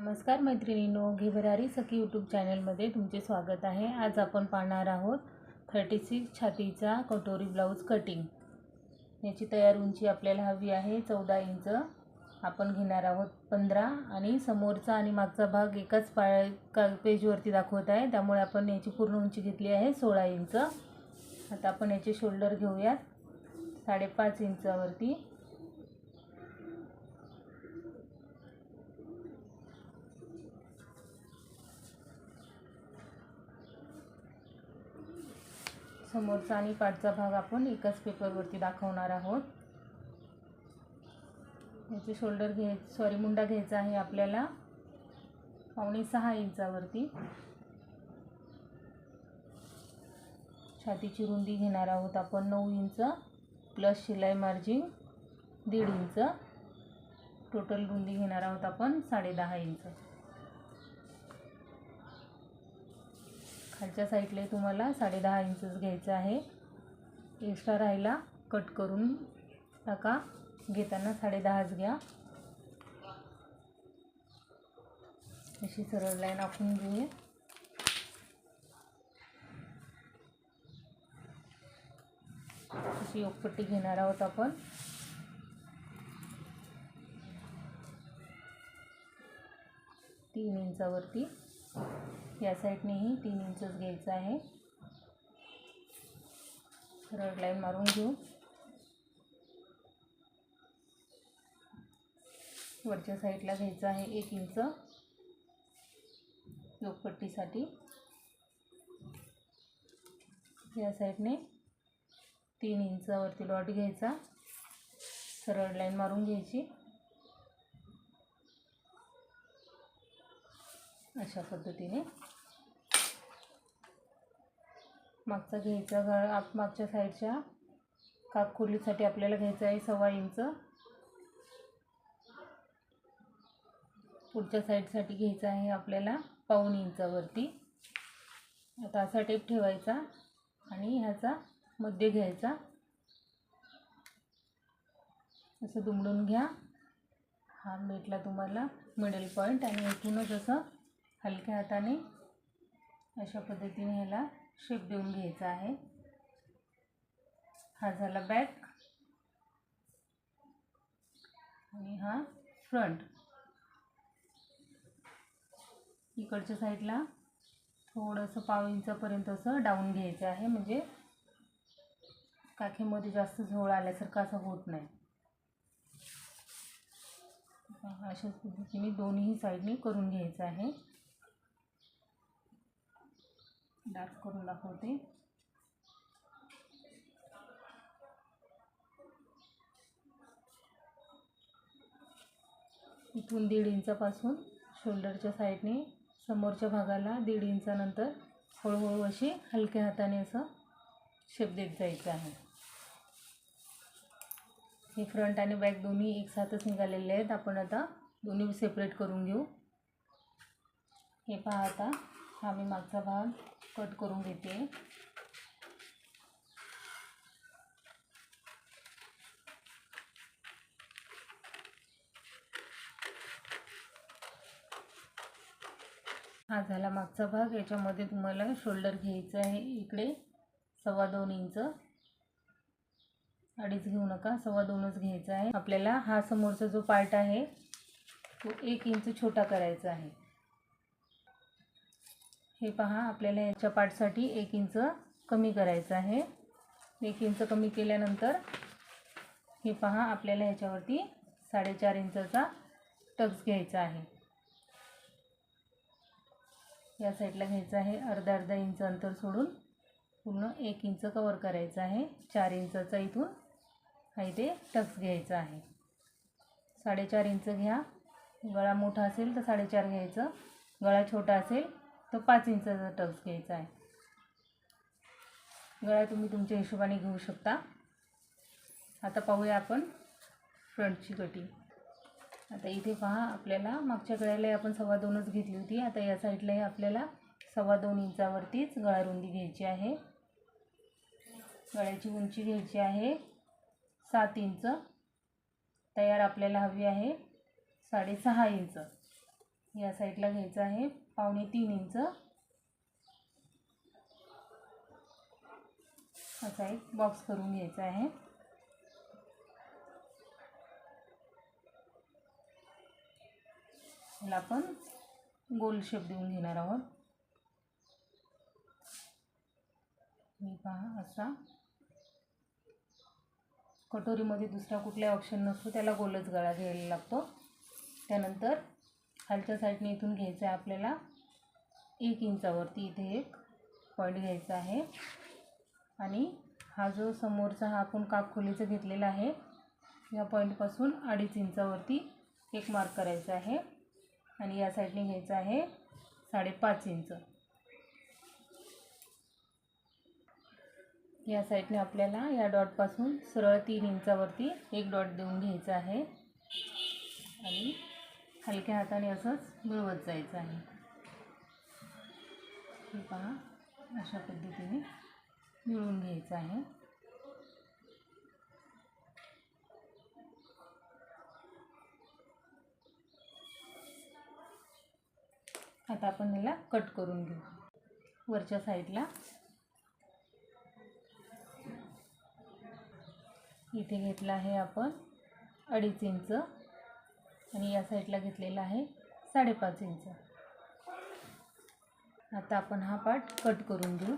नमस्कार मैत्रिणींनो घेभरारी सखी यूट्यूब चॅनलमध्ये तुमचे स्वागत आहे. आज आपण पाहणार आहोत थर्टी सिक्स छातीचा कटोरी ब्लाऊज कटिंग याची तयार उंची आपल्याला हवी आहे. चौदा इंच आपण घेणार आहोत पंधरा आणि समोरचा आणि मागचा भाग एकाच पा का पेजवरती दाखवत आहे. त्यामुळे आपण याची पूर्ण उंची घेतली आहे सोळा इंच. आता आपण याचे शोल्डर घेऊयात. साडेपाच इंचावरती. समोरचा आणि पाठचा भाग आपण एकाच पेपरवरती दाखवणार आहोत. याचे शोल्डर घ्याय सॉरी मुंडा घ्यायचा आहे आपल्याला. पावणे सहा इंचावरती. छातीची रुंदी घेणार आहोत आपण नऊ इंच प्लस शिलाई मार्जिन दीड इंच. टोटल रुंदी घेणार आहोत आपण साडेदहा इंच. खालच्या साईडला तुम्हाला साडेदहा इंचच घ्यायचं आहे. एक्स्ट्रा राहिला कट करून टाका. घेताना साडेदहाच घ्या. अशी सरळ लाईन आखून घेऊया. अशी योगपट्टी घेणार आहोत आपण. तीन इंचावरती. या साईडनेही तीन इंचच घ्यायचं आहे. रड लाईन मारून घेऊ. वरच्या साईडला घ्यायचं आहे एक इंच योगपट्टीसाठी या साईडने तीन इंचावरती डॉट घ्यायचा. सरळ लाईन मारून घ्यायची. अशा पद्धतीने. मागचा घ्यायचा घर आप मागच्या साईडच्या कापकुर्लीसाठी आपल्याला घ्यायचं आहे सव्वा इंच. पुढच्या साईडसाठी घ्यायचं आहे आपल्याला पाऊण इंचावरती. आता असा टेप ठेवायचा आणि ह्याचा मध्य घ्यायचा. असं दुमडून घ्या. हा भेटला तुम्हाला मिडल पॉईंट आणि इथूनच असं हलक्या हाताने अशा पद्धतीने ह्याला शेप देऊन घ्यायचा आहे. हा झाला बॅक आणि हा फ्रंट इकडच्या साईडला थोडंसं पाव इंचापर्यंत असं डाऊन घ्यायचं आहे. म्हणजे काखेमध्ये जास्त झोळ आल्यासारखं असं होत नाही. अशाच पद्धतीने दोन्ही साईडनी करून घ्यायचं आहे. डार्क करून दाखवते. इथून दीड इंचापासून शोल्डरच्या साईडने समोरच्या भागाला दीड इंचानंतर हळूहळू अशी हलक्या हाताने असं शेप देत जायचं आहे. हे फ्रंट आणि बॅक दोन्ही एकसाथच निघालेले आहेत. आपण आता दोन्ही सेपरेट करून घेऊ. हे पहा आता. हा मी मागचा भाग कट करून घेते. हा झाला मागचा भाग. याच्यामध्ये तुम्हाला शोल्डर घ्यायचं आहे इकडे सव्वा दोन इंच. अडीच घेऊ नका सव्वा दोनच घ्यायचा आहे. आपल्याला हा समोरचा जो पार्ट आहे तो एक इंच छोटा करायचा आहे. हे पहा आपल्याला याच्या पाठसाठी एक इंच कमी करायचं आहे. एक इंच कमी केल्यानंतर हे पहा आपल्याला ह्याच्यावरती साडेचार इंचाचा टक्स घ्यायचा आहे. या साईडला घ्यायचं आहे अर्धा अर्धा इंच अंतर सोडून पूर्ण एक इंच कवर करायचं आहे. चार इंचाचा इथून हा इथे टक्स घ्यायचा आहे. साडेचार इंच घ्या. गळा मोठा असेल तर साडेचार घ्यायचं. गळा छोटा असेल तो पाच इंचाचा टक्स घ्यायचा आहे. गळा तुम्ही तुमच्या हिशोबाने घेऊ शकता. आता पाहूया आपण फ्रंटची कटिंग. आता इथे पहा आपल्याला मागच्या गळ्यालाही आपण सव्वा दोनच घेतली होती. आता या साईडलाही आपल्याला सव्वा दोन इंचावरतीच गळा रुंदी घ्यायची आहे. गळ्याची उंची घ्यायची आहे सात इंच. तयार आपल्याला हवी आहे साडेसहा इंच. या साईडला घ्यायचं आहे. पावणे तीन इंच. असा एक बॉक्स करून घ्यायचा आहे. याला आपण गोल शेप देऊन घेणार आहोत. मी पहा असा. कटोरीमध्ये दुसरा कुठलाही ऑप्शन नसतो त्याला गोलच गळा घ्यायला लागतो. त्यानंतर खालच्या साईडने इथून घ्यायचं आहे आपल्याला. एक इंचावरती इथे एक पॉईंट घ्यायचा आहे. आणि हा जो समोरचा हा आपण कापखोलीचं घेतलेला आहे या पॉईंटपासून अडीच इंचावरती एक मार्क करायचा आहे. आणि या साईडने घ्यायचं आहे साडेपाच इंच. या साईडने आपल्याला या डॉटपासून सरळ तीन इंचावरती एक डॉट देऊन घ्यायचा आहे. आणि हलक्या हाताने असंच मिळवत जायचं आहे. हे पहा अशा पद्धतीने मिळवून घ्यायचं आहे. आता आपण याला कट करून घेऊ. वरच्या साईडला इथे घेतला आहे आपण अडीच इंच आणि या साईडला घेतलेला आहे साडेपाच इंच. आता आपण हा पार्ट कट करून घेऊ.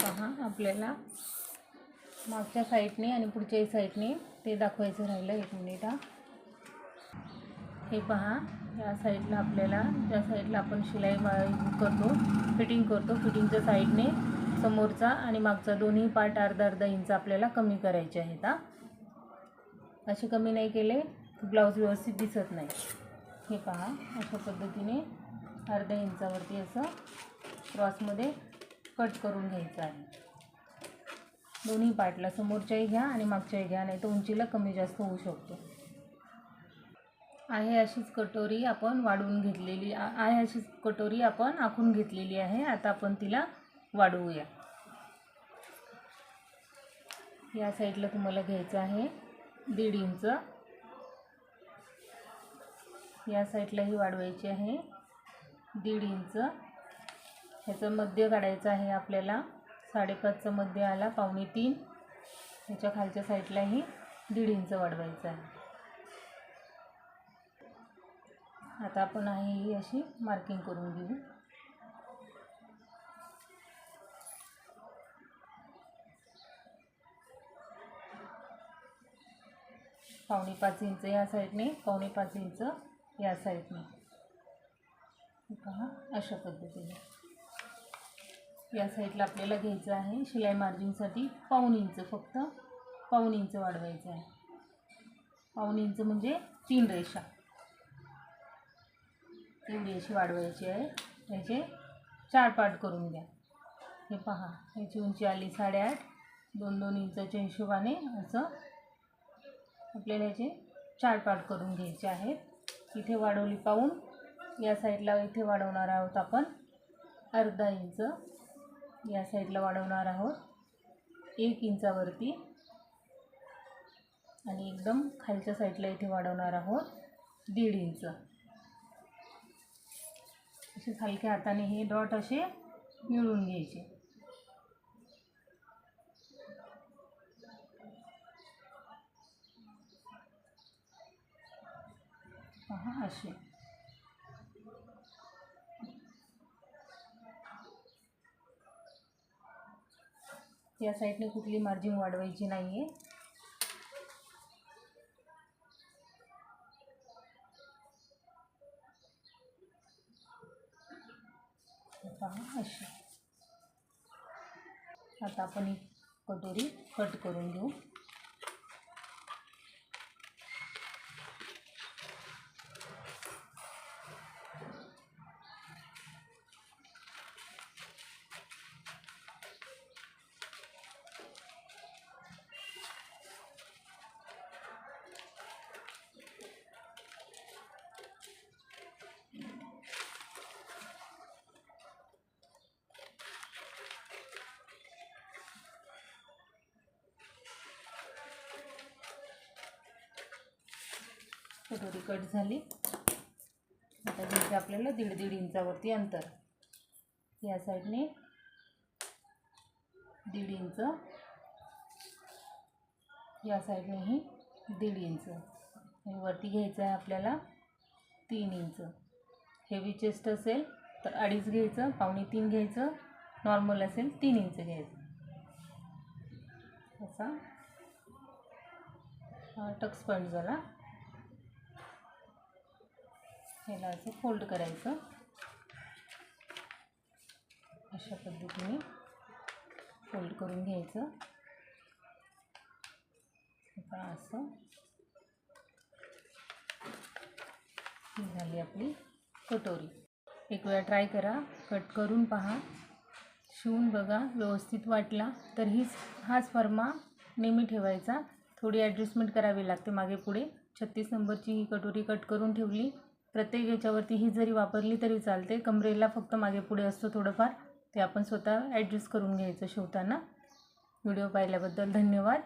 पहा आपल्याला मागच्या साईडने आणि पुढच्याही साईडने ते दाखवायचं राहिलं एक मिनिट हा. हे पहा या साईडला आपल्याला ज्या साईडला आपण शिलाई करतो फिटिंग करतो फिटिंगच्या साईडने समोरचा आणि मागचा दोन्ही पार्ट अर्धा अर्धा इंच आपल्याला कमी करायचे आहेत हा. असे कमी नाही केले ब्लाऊज व्यवस्थित दिसत नाही. हे पहा अशा पद्धतीने अर्ध्या इंचावरती असं क्रॉसमध्ये कट करून घ्यायचं आहे. दोन्ही पार्टला समोरच्याही घ्या आणि मागच्याही घ्या नाही तर उंचीला कमी जास्त होऊ शकतो. आहे अशीच कटोरी आपण वाढवून घेतलेली आहे अशीच कटोरी आपण आखून घेतलेली आहे. आता आपण तिला वाढवूया. या साईडला तुम्हाला घ्यायचं आहे दीड इंच. या साईडलाही वाढवायची आहे दीड इंच. ह्याचं मध्य काढायचं आहे आपल्याला. साडेपाचचं मध्य आला पावणे तीन. ह्याच्या खालच्या साईडलाही दीड इंच वाढवायचं आहे. आता आपण आहे ही अशी मार्किंग करून घेऊ. पावणे पाच इंच या साईडने पावणे पाच इंच या साईडने. पहा अशा पद्धतीने. या साईडला आपल्याला घ्यायचं आहे. शिलाई मार्जिनसाठी पाऊन इंच फक्त पाऊन इंच वाढवायचं आहे. पाऊन इंच म्हणजे तीन रेषा. एवढी अशी वाढवायची आहे. त्याचे चार पार्ट करून घ्या. हे पहा याची उंची आली साडेआठ. दोन दोन इंचाच्या हिशोबाने असं आपल्याला याचे चार पार्ट करून घ्यायचे आहेत. इथे वाढवली पाहून या साईडला इथे वाढवणार आहोत आपण अर्धा इंच. या साईडला वाढवणार आहोत. एक इंचावरती. आणि एकदम खालच्या साईडला इथे वाढवणार आहोत. दीड इंच. असे हलक्या हाताने हे डॉट असे मिळून घ्यायचे. पहा असे. या साईडने कुठली मार्जिन वाढवायची नाही आहे अशी. आता आपण ही कटोरी कट करून घेऊ. कटोरी कट झाली. आता घ्यायचं आपल्याला दीड दीड इंचावरती अंतर. या साईडने दीड इंच. या साईडनेही दीड इंच. आणि वरती घ्यायचं आहे आपल्याला तीन इंच. हेवी चेस्ट असेल तर अडीच घ्यायचं पावणे तीन घ्यायचं नॉर्मल असेल तीन इंच घ्यायचं. असा हा टक्स पॉईंट झाला. ह्याला असं फोल्ड करायचं. अशा पद्धतीने फोल्ड करून घ्यायचं. आता असं. ही झाली आपली कटोरी. एक वेळा ट्राय करा. कट करून पहा. शिवून बघा. व्यवस्थित वाटला तर हीच हाच फर्मा नेहमी ठेवायचा. थोडी ॲडजस्टमेंट करावी लागते मागे पुढे. छत्तीस नंबरची ही कटोरी कट करून ठेवली. प्रत्येक याच्यावरती ही जरी वापरली तरी चालते. कमरेला फक्त मागे पुढे असतो थोडंफार. ते आपण स्वतः ॲडजस्ट करून घ्यायचं शिवताना. व्हिडिओ पाहिल्याबद्दल धन्यवाद.